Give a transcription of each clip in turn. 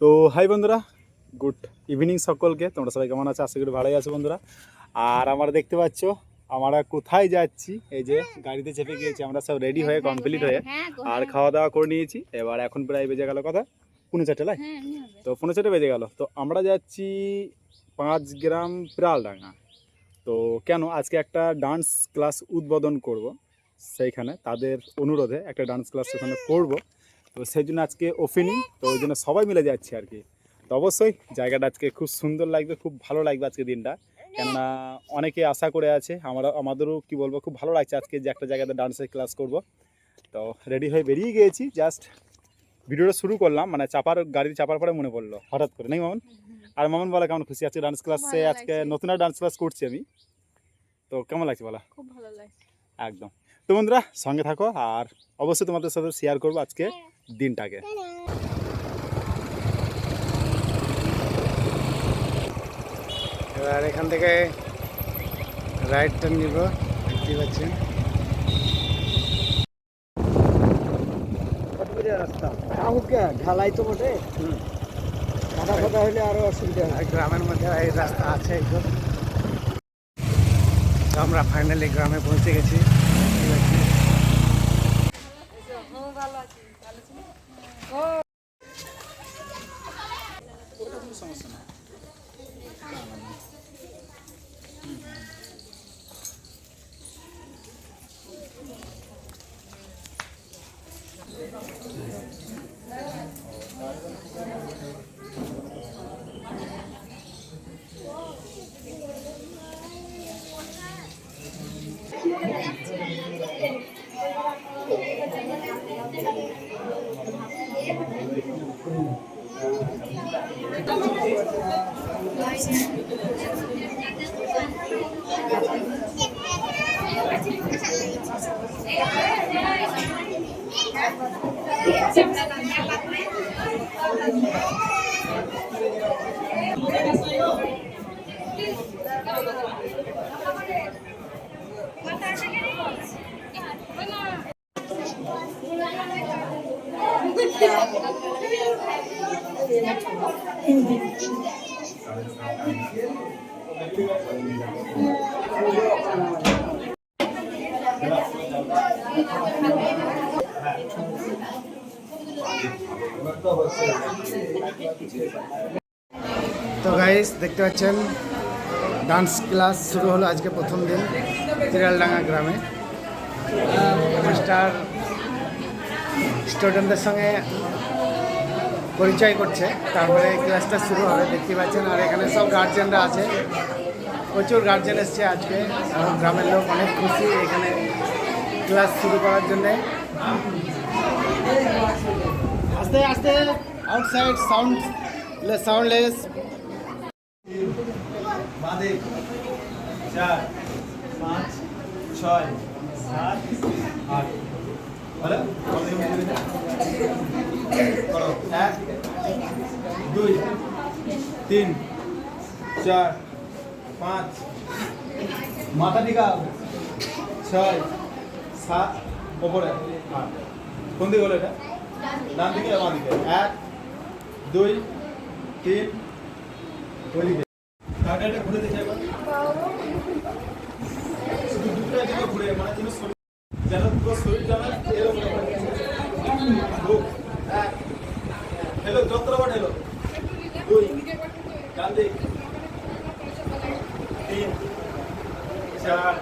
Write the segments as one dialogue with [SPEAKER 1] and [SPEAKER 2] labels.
[SPEAKER 1] তো হাই বন্ধুরা। Good evening সকলকে। তোমরা সবাই কেমন আছো? আশা করি ভালোই আছো বন্ধুরা। আর আমরা দেখতে পাচ্ছ আমরা কোথায় যাচ্ছি? এই যে গাড়িতে চেপে গিয়েছি আমরা সব রেডি হয়ে কমপ্লিট হয়ে আর খাওয়া দাওয়া করে নিয়েছি। এবার এখন প্রায় বেজে গেল কথা? পৌনে চারটে লাই
[SPEAKER 2] হ্যাঁ।
[SPEAKER 1] তো পৌনে চারটে বেজে গেল। তো আমরা যাচ্ছি পাঁচ গ্রাম প্রালডাঙ্গা। তো কেন? আজকে একটা ডান্স ক্লাস উদ্বোধন করব। সেইখানে তাদের অনুরোধে একটা ডান্স ক্লাস সেখানে করব। তো সেই জন্য আজকে ওপেনিং তো ওই জন্য সবাই মিলে যাচ্ছি আর কি। তো অবশ্যই জায়গাটা আজকে খুব সুন্দর লাগবে খুব ভালো লাগবে আজকে দিনটা। কেননা অনেকে আশা করে আছে আমরা আমাদেরও কি বলব খুব ভালো লাগছে আজকে যে একটা জায়গাতে ডান্সের ক্লাস করব। তো রেডি হয়ে বেরিয়ে গিয়েছি জাস্ট ভিডিওটা শুরু করলাম মানে চাপার গাড়ি চাপার পরে মনে পড়ল হঠাৎ করে। নেই মামন? আর মামন বলা কেমন খুশি? আছে ডান্স ক্লাসে আজকে। নতুন ডান্স ক্লাস করছি আমি। তো কেমন লাগছে বলা?
[SPEAKER 2] খুব ভালো লাগছে।
[SPEAKER 1] একদম। তো বন্ধুরা সঙ্গে থাকো আর অবশ্যই তোমাদের সাথে শেয়ার করব আজকে দিনটাকে।
[SPEAKER 3] এবার এখান থেকে রাইট টার্ন নিব দেখতে পাচ্ছেন। রাস্তা ঢালাই তো বটে। কাদা ফাদা হলে আরও অসুবিধা হয়। গ্রামের মধ্যে এই রাস্তা আছে একদম। আমরা ফাইনালি গ্রামে পৌঁছে গেছি। দেখতে পাচ্ছি। তো গাইস দেখতে পাচ্ছেন ডান্স ক্লাস শুরু হলো আজকে প্রথম দিন তিরালডাঙ্গা গ্রামে। মাস্টার স্টুডেন্টদের সঙ্গে পরিচয় করছে। তারপরে ক্লাসটা শুরু হবে, দেখতে পাচ্ছেন। আর এখানে সব গার্জেনরা আছে। প্রচুর গার্জেন এসছে আজকে। এবং গ্রামের লোক অনেক খুশি এখানে ক্লাস শুরু করার জন্যে। আস্তে আস্তে আউটসাইড সাউন্ড সাউন্ডলেস
[SPEAKER 1] বাঁধে চার, পাঁচ, ছয়, সাত, আট। বলো। করো এক, দুই, তিন, চার, পাঁচ। মাথা টিকাও ছয়, সাত, ওপরে। আট। কোন দিকে হলো এটা? ডান দিকে বাঁ দিকে? এক, দুই, তিন, ওই দিকে। ঘুরে দেখে একবার শুধু দুটো জায়গা ঘুরে মানে যেন শরীর যেন পুরো শরীরটা না এরকম বুক এক হেলো যন্ত্রপাট হেলো দুই ডান দিক তিন চার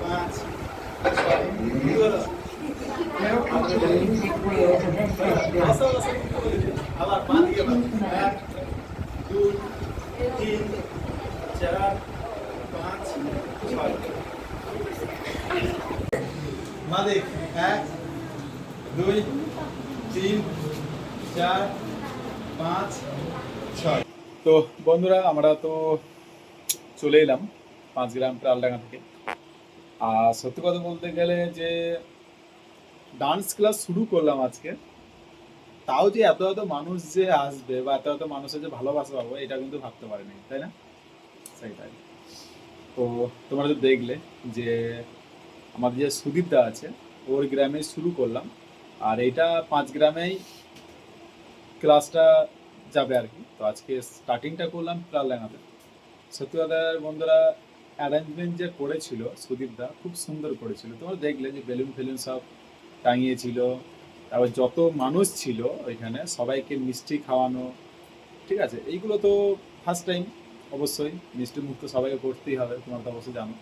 [SPEAKER 1] পাঁচ ছয় কি হলো আসো, আসো, আবার বাঁ দিকে বাঁ এক দুই তিন চার পাঁচ ছয় মাদিক এক দুই তিন চার পাঁচ ছয় তো বন্ধুরা আমরা তো চলে এলাম পাঁচ গ্রাম প্রালডাঙ্গা থেকে। আর সত্যি কথা বলতে গেলে যে ডান্স ক্লাস শুরু করলাম আজকে, তাও যে এত এত মানুষ যে আসবে বা এত এত মানুষের যে ভালোবাসা পাবো, এটা কিন্তু ভাবতে পারিনি, তাই না? সেটাই তো তোমরা তো দেখলে যে আমাদের যে সুদীপদা আছে, ওর গ্রামে শুরু করলাম। আর এইটা পাঁচ গ্রামেই ক্লাসটা যাবে আর কি। তো আজকে স্টার্টিংটা করলাম প্রালডাঙ্গাতে সত্যি বন্ধুরা অ্যারেঞ্জমেন্ট যে করেছিল সুদীপদা খুব সুন্দর করেছিল। তোমরা দেখলে যে বেলুন ফেলুন সব টাঙিয়েছিল, তারপর যত মানুষ ছিল ওইখানে সবাইকে মিষ্টি খাওয়ানো, ঠিক আছে? এইগুলো তো ফার্স্ট টাইম অবশ্যই। মিষ্টি মুখ তো সবাইকে করতেই হবে, তোমরা তো অবশ্যই জানো।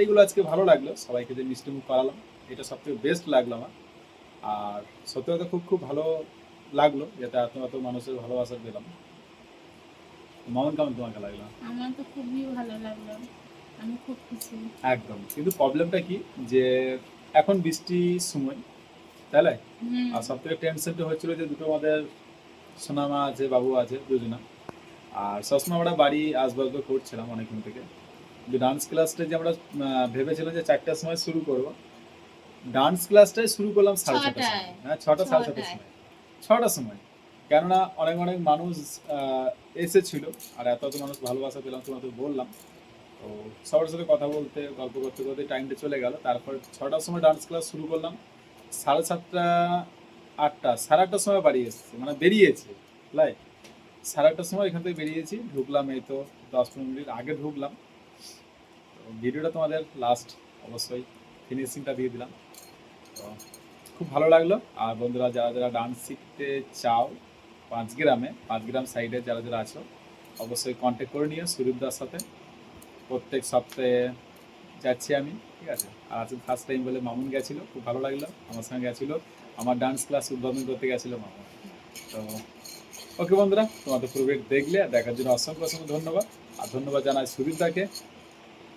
[SPEAKER 1] এইগুলো আজকে ভালো লাগল, সবাইকে যে মিষ্টি মুখ করালাম। এটা সব থেকে বেস্ট লাগল আমার। আর সত্যি কথা খুব খুব ভালো লাগল যাতে এত এত মানুষের ভালোবাসা পেলাম। মামন কেমন তোমাকে লাগল?
[SPEAKER 2] আমার তো খুবই ভালো লাগল। আমি খুব খুশি।
[SPEAKER 1] একদম। কিন্তু প্রবলেমটা কি? যে এখন বৃষ্টির সময় তাই না? আর সব থেকে টেনশনটা হচ্ছিল যে দুটো আমাদের সোনামা আছে বাবু আছে দুজনা। আর সবসময় আমরা বাড়ি আসবাব তো করছিলাম অনেকক্ষণ থেকে। কিন্তু ডান্স ক্লাসটা যে আমরা ভেবেছিলাম যে চারটার সময় শুরু করব ডান্স ক্লাসটাই শুরু করলাম সাড়ে ছটার সময়। হ্যাঁ ছটা সাড়ে ছটার সময়। ছটার সময়। কেননা অনেক অনেক মানুষ এসেছিল, আর এত এত মানুষ ভালোবাসা পেলাম তোমাদের বললাম। তো সবার সাথে কথা বলতে, গল্প করতে করতে টাইমটা চলে গেল। তারপর ছটার সময় ডান্স ক্লাস শুরু করলাম। সাড়ে সাতটা, আটটা, সাড়ে আটটার সময় বাড়ি এসেছে মানে বেরিয়েছে লাই সাড়ে আটটার সময় এখান থেকে বেরিয়েছি, ঢুকলাম এই তো দশ পনেরো মিনিট আগে ঢুকলাম। ভিডিওটা তোমাদের লাস্ট অবশ্যই ফিনিশিংটা দিয়ে দিলাম। তো খুব ভালো লাগল। আর বন্ধুরা, যারা যারা ডান্স শিখতে চাও পাঁচ গ্রামে, পাঁচ গ্রাম সাইডে যারা যারা আছো, অবশ্যই কন্ট্যাক্ট করে নিও সুরীপদার সাথে। প্রত্যেক সপ্তাহে যাচ্ছি আমি, ঠিক আছে? আর আজকে ফার্স্ট টাইম বলে মামুন গেছিল, খুব ভালো লাগল, আমার সঙ্গে গেছিল। আমার ডান্স ক্লাস উদ্বোধন করতে গেছিল মামুন। তো ওকে বন্ধুরা, তোমাদের পুরো দেখলে আর দেখার জন্য অসংখ্য অসংখ্য ধন্যবাদ। আর ধন্যবাদ জানাই সুদীপদাকে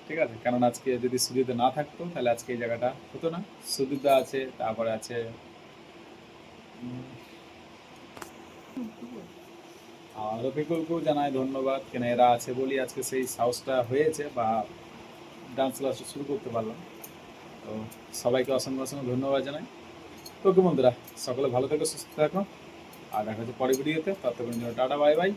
[SPEAKER 1] ঠিক আছে? কারণ আজকে যদি সুদীপদা না থাকতো, তাহলে আজকে এই জায়গাটা হতো না। সুদীপদা আছে, তারপরে আছে রফিকুলকেও জানাই ধন্যবাদ কেন এরা আছে বলি আজকে সেই সাহসটা হয়েছে বা ডান্স ক্লাস শুরু করতে পারলাম। তো সবাইকে অসংখ্য অসংখ্য ধন্যবাদ জানাই। ওকে বন্ধুরা, সকলে ভালো থাকো, সুস্থ থাকো। আর দেখা হচ্ছে পরে ভিডিওতে ততক্ষণ জন্য টাটা বাই বাই